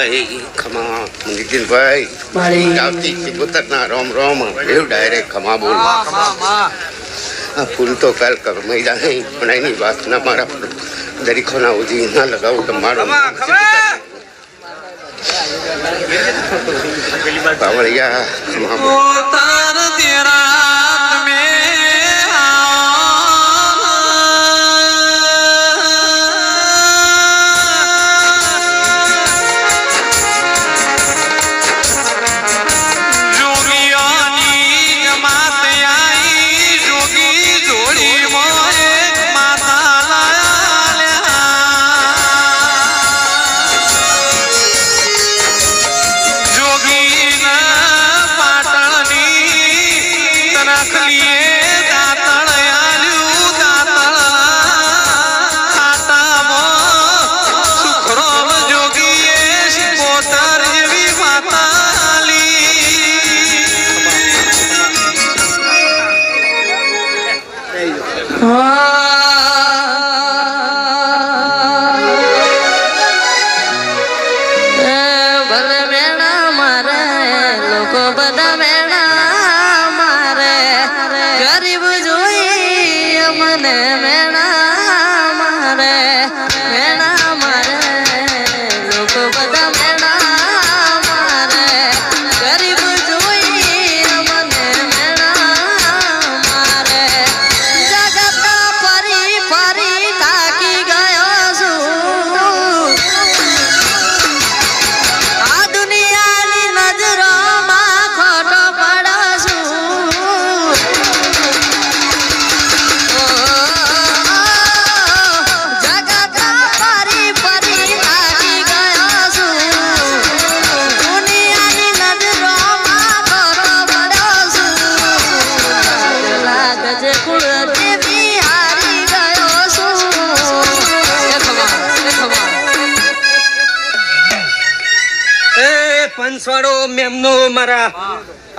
ભાઈ ખમા નીતિનભાઈ. આવતી સિકોતરના રોમ રોમ એવું ડાયરેક્ટ ખમા બોલ આ ફૂલ તો કાલ કરમાઈ જાય પણ એની વાત ના મારા દરીખોના ઉધી ના લગાવું તમારો બાવળિયા ખમા પંચવાડો મેમનો મારા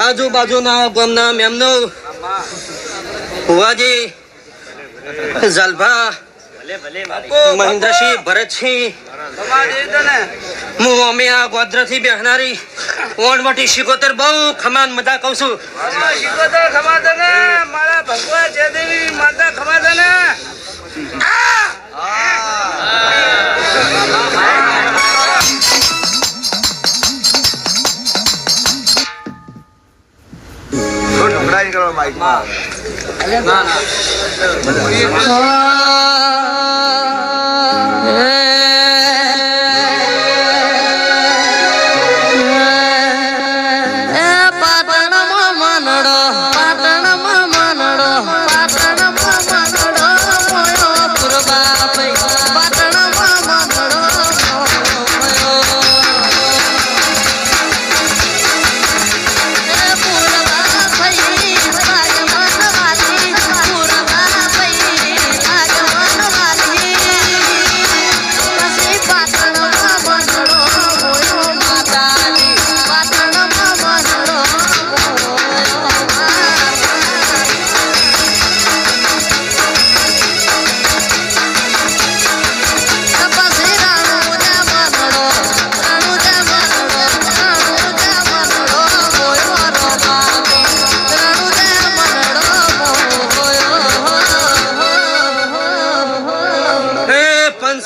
આજુબાજુના ગામના મેમનો. ભુવાજી જલભા મહેન્દ્રસિંહ ભરતસિંહ. હું અમે આ ગોદ્રથી બેહનારી ઓણવટી શિકોતર બહુ ખમાન મજા કહું છું. મારા ભગવાન જયદેવી માતા Mike, mais Mike. Mike. Mike. Mike.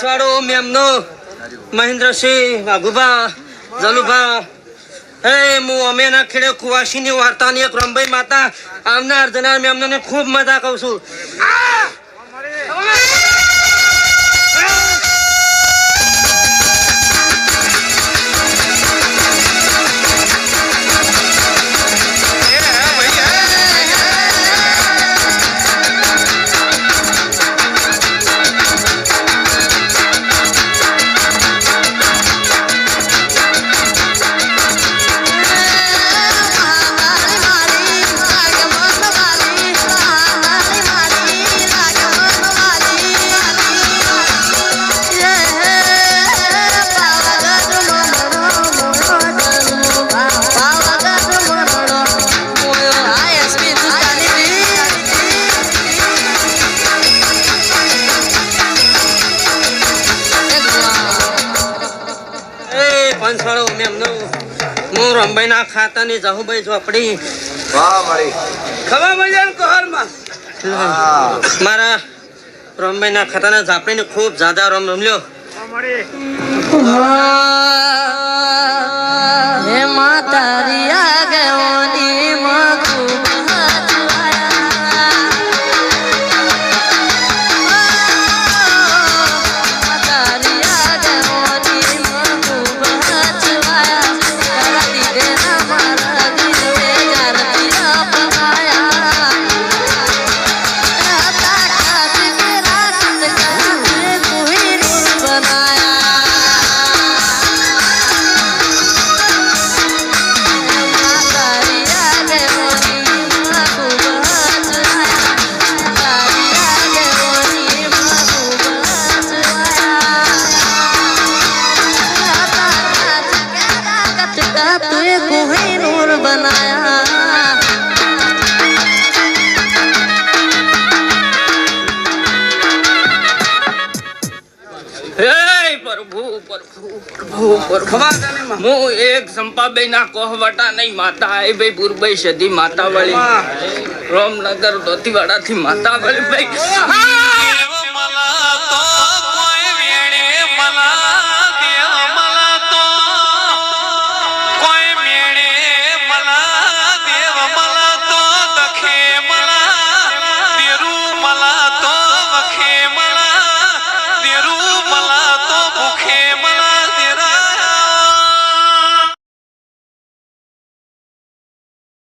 એ મેમનો મહેન્દ્રસિંહ વાઘુભા, જલુભા. હે, હું અમેના ખેડે કુવાસીની વાર્તાની એક રંભાઈ માતા આવનાર જનાર મેમનોને ખૂબ મજા કહું છું. સરપંચ વાળો મેમનો હું રંભાઈ ના ખાતા ની જાહુભાઈ કોહરમાં મારા રમભાઈ ના ખાતા ના ઝાપડી ને ખૂબ જાદા રમ રમલ્યો. હે માતા રિયા માં હે એક સંપાબાઈ ના કોહવટા નહીં માતા આઈ ભાઈ પુરબાઈ સદી માતા વાળી રામનગર દોતીવાડા થી માતા વાળી ભાઈ!